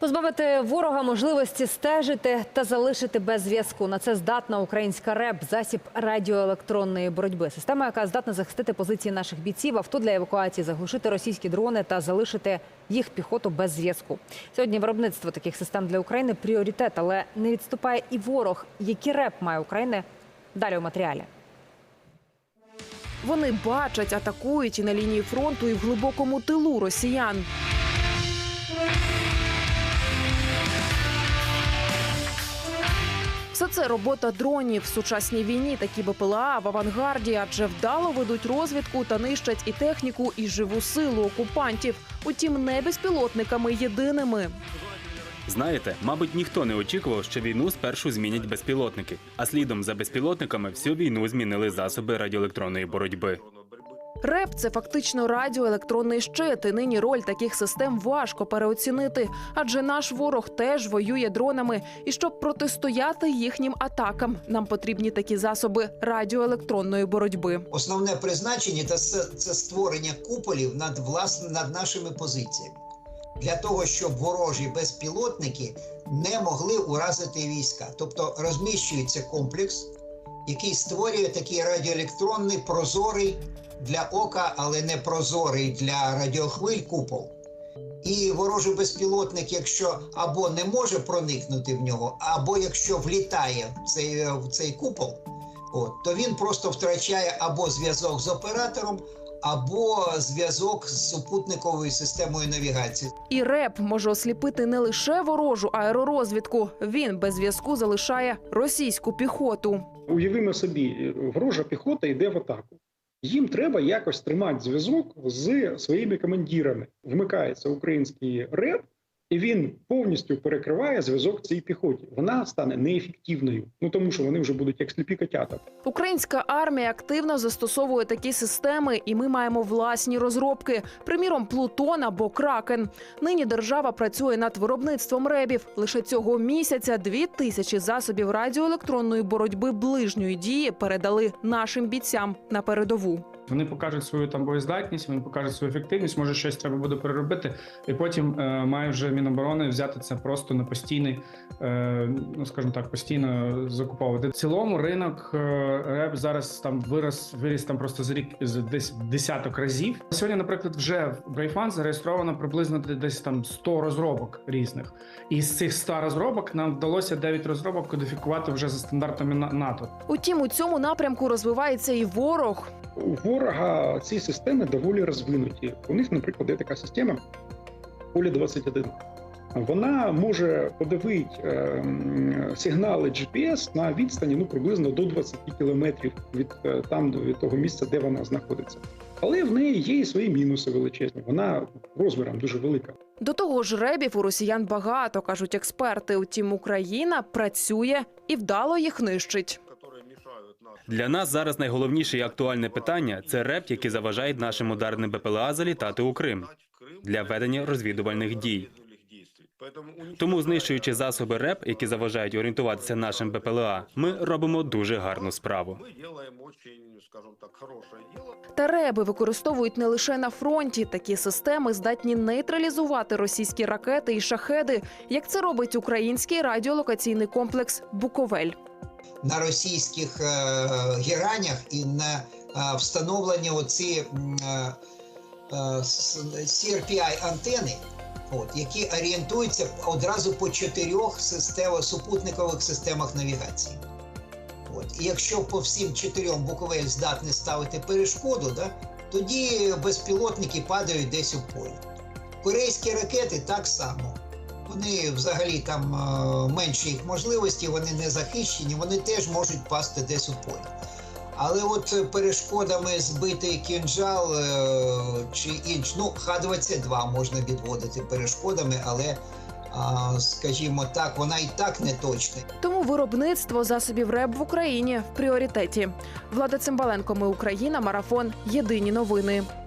Позбавити ворога можливості стежити та залишити без зв'язку. На це здатна українська РЕБ, засіб радіоелектронної боротьби. Система, яка здатна захистити позиції наших бійців, авто для евакуації, заглушити російські дрони та залишити їх піхоту без зв'язку. Сьогодні виробництво таких систем для України пріоритет, але не відступає і ворог. Які РЕБ має України? Далі у матеріалі. Вони бачать, атакують і на лінії фронту, і в глибокому тилу росіян. Це робота дронів в сучасній війні. Такі БПЛА в авангарді, адже вдало ведуть розвідку та нищать і техніку, і живу силу окупантів. Утім, не безпілотниками єдиними. Знаєте, мабуть, ніхто не очікував, що війну спершу змінять безпілотники, а слідом за безпілотниками всю війну змінили засоби радіоелектронної боротьби. РЕП це фактично радіоелектронний щит. І нині роль таких систем важко переоцінити, адже наш ворог теж воює дронами. І щоб протистояти їхнім атакам, нам потрібні такі засоби радіоелектронної боротьби. Основне призначення це, це створення куполів над власне над нашими позиціями для того, щоб ворожі безпілотники не могли уразити війська. Тобто розміщується комплекс, який створює такий радіоелектронний прозорий для ока, але не прозорий для радіохвиль купол. І ворожий безпілотник, якщо або не може проникнути в нього, або якщо влітає в цей, в цей купол, от, то він просто втрачає або зв'язок з оператором, або зв'язок з супутниковою системою навігації. І РЕП може осліпити не лише ворожу аеророзвідку. Він без зв'язку залишає російську піхоту. Уявімо собі, ворожа піхота йде в атаку. Їм треба якось тримати зв'язок з своїми командирами. Вмикається український РЕП, і він повністю перекриває зв'язок цій піхоті. Вона стане неефективною, ну тому що вони вже будуть як сліпі котята. Українська армія активно застосовує такі системи, і ми маємо власні розробки. Приміром, Плутон або Кракен. Нині держава працює над виробництвом ребів. Лише цього місяця дві тисячі засобів радіоелектронної боротьби ближньої дії передали нашим бійцям на передову. Вони покажуть свою там боєздатність, вони покажуть свою ефективність. Може, щось треба буде переробити, і потім е, має вже міноборони взяти це просто на постійний, е, ну скажімо так, постійно закуповувати. В цілому ринок е, реп зараз там вирос, виріс там просто за рік з десь десяток разів. Сьогодні, наприклад, вже в Brayfan зареєстровано приблизно десь там 100 розробок різних. І з цих 100 розробок нам вдалося 9 розробок кодифікувати вже за стандартами На- НАТО. Утім, у цьому напрямку розвивається і ворог. У ворога ці системи доволі розвинуті. У них, наприклад, є така система Полі 21. Вона може подавити е, сигнали GPS на відстані ну приблизно до 20 кілометрів від е, там від того місця, де вона знаходиться. Але в неї є і свої мінуси величезні. Вона розміром дуже велика. До того ж, ребів у росіян багато, кажуть експерти. Утім, Україна працює і вдало їх нищить. Для нас зараз найголовніше і актуальне питання це реп, які заважають нашим ударним БПЛА залітати у Крим для ведення розвідувальних дій. Тому, знищуючи засоби РЕП, які заважають орієнтуватися нашим БПЛА, ми робимо дуже гарну справу. Та реби використовують не лише на фронті. Такі системи здатні нейтралізувати російські ракети і шахеди, як це робить український радіолокаційний комплекс Буковель. На російських е, геранях і на е, встановлення оці е, е, CRPI-антени, от, які орієнтуються одразу по чотирьох систем, супутникових системах навігації. От. І якщо по всім чотирьом Буковель здатний ставити перешкоду, да, тоді безпілотники падають десь у полі. Корейські ракети так само. Вони взагалі там е, менші їх можливості, вони не захищені, вони теж можуть пасти десь у полі. Але от е, перешкодами збитий кінжал е, чи інш, ну Х-22 можна відводити перешкодами, але, а, скажімо так, вона і так не точна. Тому виробництво засобів РЕБ в Україні в пріоритеті. Влада Цимбаленко, ми Україна, марафон. Єдині новини.